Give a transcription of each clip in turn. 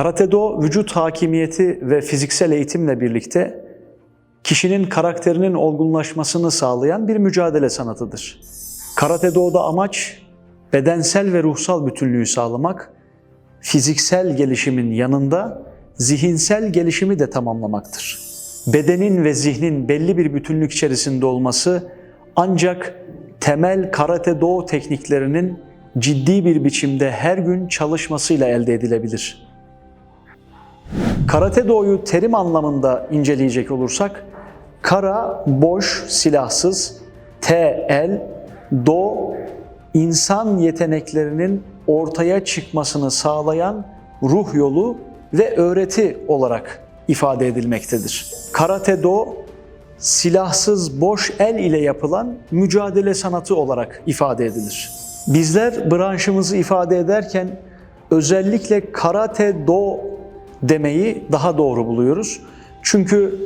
Karate Do vücut hakimiyeti ve fiziksel eğitimle birlikte kişinin karakterinin olgunlaşmasını sağlayan bir mücadele sanatıdır. Karate Do'da amaç bedensel ve ruhsal bütünlüğü sağlamak, fiziksel gelişimin yanında zihinsel gelişimi de tamamlamaktır. Bedenin ve zihnin belli bir bütünlük içerisinde olması ancak temel karate do tekniklerinin ciddi bir biçimde her gün çalışmasıyla elde edilebilir. Karate do'yu terim anlamında inceleyecek olursak, kara boş, silahsız, te el, do insan yeteneklerinin ortaya çıkmasını sağlayan ruh yolu ve öğreti olarak ifade edilmektedir. Karate do silahsız boş el ile yapılan mücadele sanatı olarak ifade edilir. Bizler branşımızı ifade ederken özellikle karate do demeyi daha doğru buluyoruz. Çünkü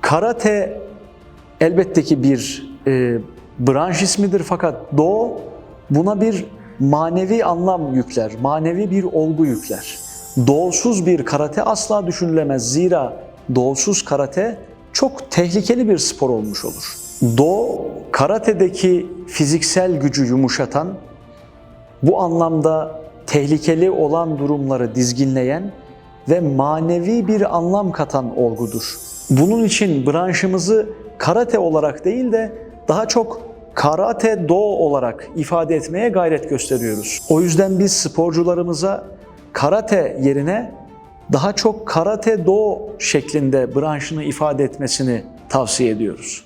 karate elbette ki bir e, branş ismidir fakat do buna bir manevi anlam yükler, manevi bir olgu yükler. Doğusuz bir karate asla düşünülemez. Zira doğusuz karate çok tehlikeli bir spor olmuş olur. Do, karate'deki fiziksel gücü yumuşatan, bu anlamda tehlikeli olan durumları dizginleyen ve manevi bir anlam katan olgudur. Bunun için branşımızı karate olarak değil de daha çok karate do olarak ifade etmeye gayret gösteriyoruz. O yüzden biz sporcularımıza karate yerine daha çok karate do şeklinde branşını ifade etmesini tavsiye ediyoruz.